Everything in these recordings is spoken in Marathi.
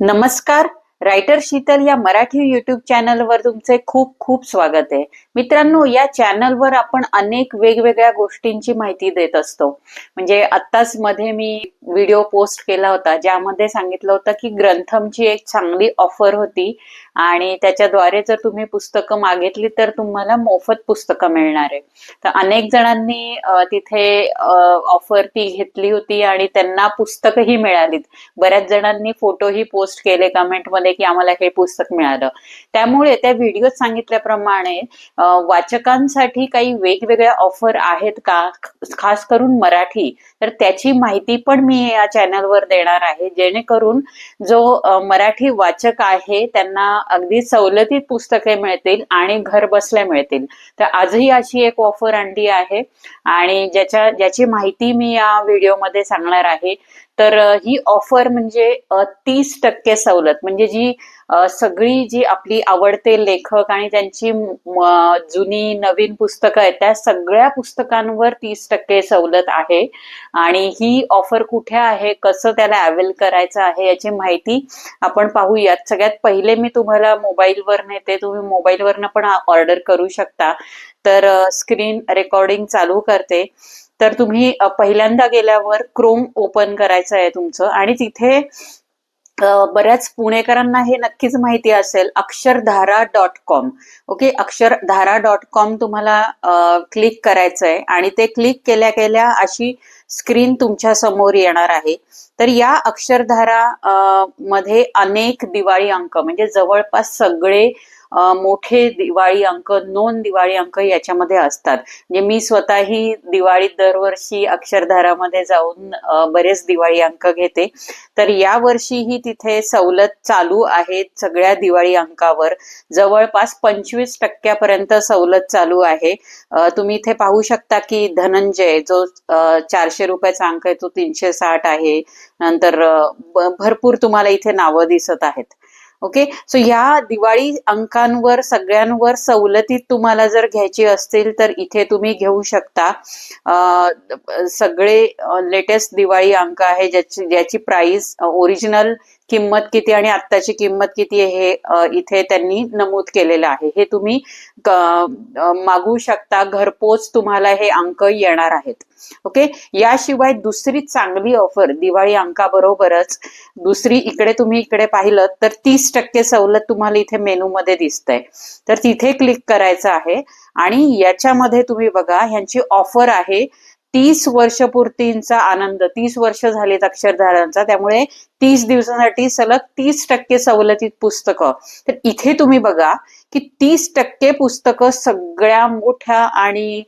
नमस्कार. रायटर शीतल या मराठी युट्यूब चॅनलवर तुमचे खूप खूप स्वागत आहे. मित्रांनो या चॅनलवर आपण अनेक वेगवेगळ्या गोष्टींची माहिती देत असतो. म्हणजे आत्ताच मध्ये मी व्हिडिओ पोस्ट केला होता ज्यामध्ये सांगितलं होतं की ग्रंथमची एक चांगली ऑफर होती. आणि त्याच्याद्वारे जर तुम्ही पुस्तकं मागितली तर तुम्हाला मोफत पुस्तकं मिळणार आहे. तर अनेक जणांनी तिथे ऑफर ती घेतली होती आणि त्यांना पुस्तकही मिळालीत. बऱ्याच जणांनी फोटोही पोस्ट केले कमेंटमध्ये की आम्हाला हे पुस्तक मिळालं. त्यामुळे त्या व्हिडिओत सांगितल्याप्रमाणे वाचकांसाठी काही वेगवेगळ्या ऑफर आहेत का? खास करून मराठी. तर त्याची माहिती पण मी या चॅनलवर देणार आहे. जेणेकरून जो मराठी वाचक आहे त्यांना अगदी सवलतीत पुस्तके मिळतील आणि घर बसल्या मिळतील. तर आजही अशी एक ऑफर आणली आहे. आणि ज्याच्या ज्याची माहिती मी या व्हिडिओमध्ये सांगणार आहे तर ही ऑफर म्हणजे तीस टक्के सवलत. म्हणजे जी सगळी जी आपली आवडते लेखक आणि त्यांची जुनी नवीन पुस्तकं आहेत त्या सगळ्या पुस्तकांवर तीस टक्के सवलत आहे. आणि ही ऑफर कुठे आहे कसं त्याला अवेल करायचं आहे याची माहिती आपण पाहूयात. सगळ्यात पहिले मी तुम्हाला मोबाईलवर नेते तुम्ही मोबाईलवरनं पण ऑर्डर करू शकता. तर स्क्रीन रेकॉर्डिंग चालू करते. तर तुम्ही पहिल्यांदा गेल्यावर क्रोम ओपन करायचं आहे तुमचं आणि तिथे बऱ्याच पुणेकरांना हे नक्कीच माहिती असेल Akshardhara dot com okay Akshardhara dot com तुम्हाला क्लिक करायचं आहे आणि ते क्लिक केल्या केल्या अशी स्क्रीन तुमच्यासमोर येणार आहे. तर या अक्षरधारा मध्ये अनेक दिवाळी अंक म्हणजे जवळपास सगळे मोठे दिवाळी अंक नोंद दिवाळी अंक याच्यामध्ये असतात. म्हणजे मी स्वतःही दिवाळीत दरवर्षी अक्षरधारामध्ये जाऊन बरेच दिवाळी अंक घेते. तर या वर्षीही तिथे सवलत चालू आहेत सगळ्या दिवाळी अंकावर. जवळपास पंचवीस टक्क्यापर्यंत सवलत चालू आहे. तुम्ही इथे पाहू शकता की धनंजय जो चारशे रुपयाचा अंक आहे तो तीनशे साठ आहे. नंतर भरपूर तुम्हाला इथे नावं दिसत आहेत. ओके सो ह्या दिवाळी अंकांवर सगळ्यांवर सवलतीत तुम्हाला जर घ्यायची असतील तर इथे तुम्ही घेऊ शकता. सगळे लेटेस्ट दिवाळी अंक आहे ज्याची ज्याची प्राइस ओरिजिनल किंमत किती आणि आत्ताची किंमत किती आहे हे इथे त्यांनी नमूद केलेलं आहे. हे तुम्ही मागू शकता. घरपोच तुम्हाला हे अंक येणार आहेत. ओके? याशिवाय दुसरी चांगली ऑफर दिवाळी अंकाबरोबरच दुसरी इकडे तुम्ही इकडे पाहिलं तर तीस टक्के सवलत तुम्हाला इथे मेनूमध्ये दिसतंय. तर तिथे क्लिक करायचं आहे. आणि याच्यामध्ये तुम्ही बघा ह्यांची ऑफर आहे तीस वर्षपूर्तींचा आनंद तीस वर्ष झालेत अक्षरधारांचा त्यामुळे तीस दिवसांसाठी सलग तीस टक्के सवलतीत पुस्तकं. तर इथे तुम्ही बघा की तीस टक्के पुस्तकं सगळ्या मोठ्या आणि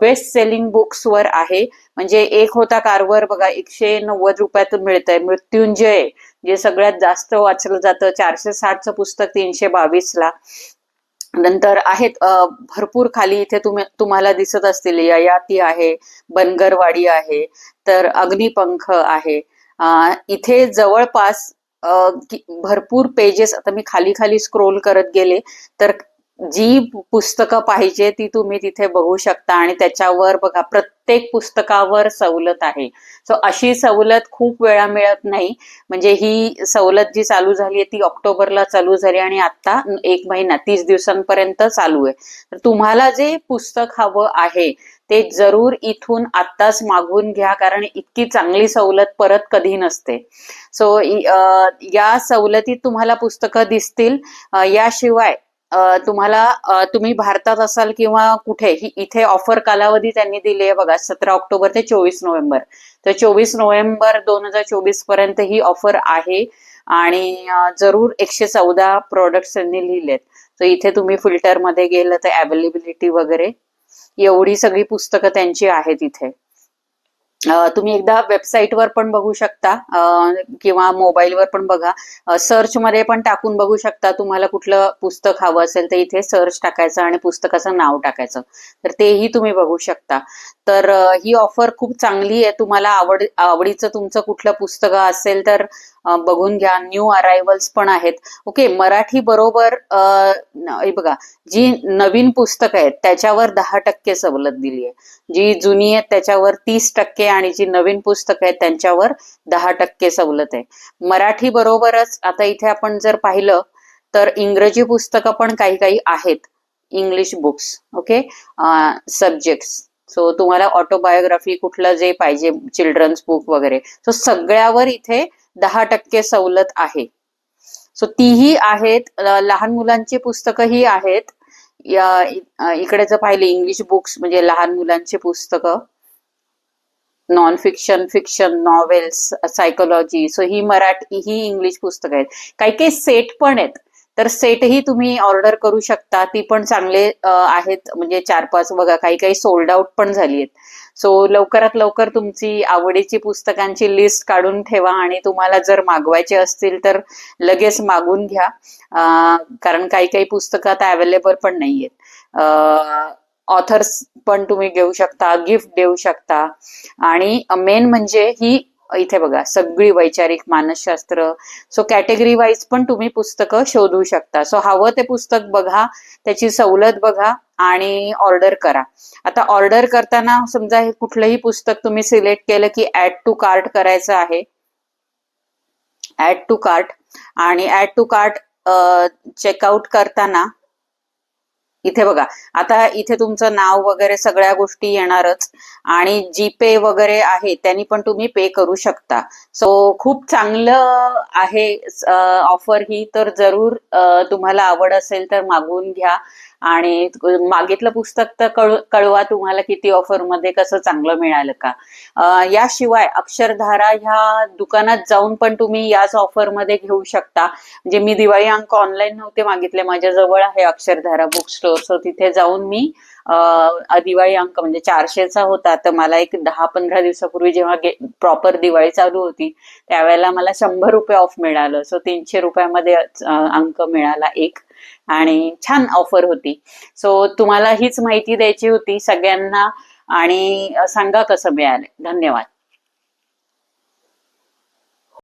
बेस्ट सेलिंग बुक्सवर आहे. म्हणजे एक होता कारवर बघा एकशे नव्वद रुपयातून मिळतंय. मृत्युंजय जे सगळ्यात जास्त वाचलं जातं चारशे साठचं पुस्तक तीनशे बावीसला. नंतर आहेत भरपूर खाली इथे तुम्ही तुम्हाला दिसत असतील ययाती आहे बनगरवाडी आहे तर अग्निपंख आहे. इथे जवळपास भरपूर पेजेस आता मी खाली खाली स्क्रोल करत गेले तर जी पुस्तकं पाहिजे ती तुम्ही तिथे बघू शकता आणि त्याच्यावर बघा प्रत्येक पुस्तकावर सवलत आहे. सो अशी सवलत खूप वेळा मिळत नाही. म्हणजे ही सवलत जी चालू झाली आहे ती ऑक्टोबरला चालू झाली आणि आता एक महिना तीस दिवसांपर्यंत चालू आहे. तर तुम्हाला जे पुस्तक हवं आहे ते जरूर इथून आत्ताच मागवून घ्या कारण इतकी चांगली सवलत परत कधी नसते. सो या सवलतीत तुम्हाला पुस्तकं दिसतील. याशिवाय तुम्हाला तुम्ही भारतात असाल किंवा कुठे ही इथे ऑफर कालावधी त्यांनी दिली आहे बघा सतरा ऑक्टोबर ते चोवीस नोव्हेंबर. तर चोवीस नोव्हेंबर दोन हजार चोवीसपर्यंत ही ऑफर आहे आणि जरूर एकशे चौदा प्रोडक्ट्स त्यांनी लिहिलेत. तर इथे तुम्ही फिल्टरमध्ये गेलं तर अवेलेबिलिटी वगैरे एवढी सगळी पुस्तकं त्यांची आहेत इथे. तुम्ही एकदा वेबसाईटवर पण बघू शकता किंवा मोबाईलवर पण बघा. सर्च मध्ये पण टाकून बघू शकता तुम्हाला कुठलं पुस्तक हवं असेल तर इथे सर्च टाकायचं आणि पुस्तकाचं नाव टाकायचं. तर तेही तुम्ही बघू शकता. तर ही ऑफर खूप चांगली आहे. तुम्हाला आवड आवडीचं तुमचं कुठलं पुस्तक असेल तर बघून घ्या. न्यू अरायव्हल्स पण आहेत. ओके मराठी बरोबर बघा जी नवीन पुस्तकं आहेत त्याच्यावर दहा टक्के सवलत दिली आहे. जी जुनी आहेत त्याच्यावर तीस टक्के आणि जी नवीन पुस्तकं आहेत त्यांच्यावर दहा टक्के सवलत आहे. मराठी बरोबरच आता इथे आपण जर पाहिलं तर इंग्रजी पुस्तकं पण काही काही आहेत. English books okay subjects so तुम्हाला ऑटोबायोग्राफी कुठलं जे पाहिजे चिल्ड्रन्स बुक वगैरे. सो सगळ्यावर इथे दहा टक्के सवलत आहे. सो तीही आहेत लहान मुलांची पुस्तकंही आहेत. या- इकडे जर पाहिले इंग्लिश बुक्स म्हणजे लहान मुलांची पुस्तकं. Non fiction fiction novels psychology so ही मराठी ही इंग्लिश पुस्तकं आहेत. काही काही सेट पण आहेत. तर सेटही तुम्ही ऑर्डर करू शकता. ती पण चांगले आहेत. म्हणजे चार पाच बघा काही काही सोल्ड आउट पण झाली आहेत. सो लवकरात लवकर तुमची आवडीची पुस्तकांची लिस्ट काढून ठेवा आणि तुम्हाला जर मागवायचे असतील तर लगेच मागून घ्या. कारण काही काही पुस्तकं आता अवेलेबल पण नाही आहेत ऑथर्स पण तुम्ही घेऊ शकता गिफ्ट देऊ शकता. आणि मेन म्हणजे ही इथे बघा सगळी वैचारिक मानसशास्त्र. सो कॅटेगरी वाईज पण तुम्ही पुस्तकं शोधू शकता. सो हवं ते पुस्तक बघा त्याची सवलत बघा आणि ऑर्डर करा. आता ऑर्डर करताना समजा हे कुठलंही पुस्तक तुम्ही सिलेक्ट केलं की ऍड टू कार्ट करायचं आहे. ऍड टू कार्ट आणि ऍड टू कार्ट चेकआउट करताना इथे बघा आता इथे तुमचं नाव वगैरे सगळ्या गोष्टी येणारच. आणि जीपे वगैरे आहे त्यांनी पण तुम्ही पे करू शकता. सो खूप चांगलं आहे ऑफर ही. तर जरूर तुम्हाला आवड असेल तर मागवून घ्या. आणि मागितलं पुस्तक तर कळू कळवा तुम्हाला किती ऑफरमध्ये कसं चांगलं मिळालं का. याशिवाय अक्षरधारा ह्या दुकानात जाऊन पण तुम्ही याच ऑफरमध्ये घेऊ शकता. म्हणजे मी दिवाळी अंक ऑनलाईन नव्हते मागितले माझ्याजवळ आहे अक्षरधारा बुक स्टोअर सो तिथे जाऊन मी अ, दिवाळी अंक म्हणजे चारशेचा होता. तर मला एक दहा पंधरा दिवसापूर्वी जेव्हा प्रॉपर दिवाळी चालू होती त्यावेळेला मला शंभर रुपये ऑफ मिळालं. सो तीनशे रुपयामध्ये अंक मिळाला एक. आणि छान ऑफर होती. सो तुम्हाला हीच माहिती द्यायची होती सगळ्यांना आणि सांगा कसं मिळालं. धन्यवाद.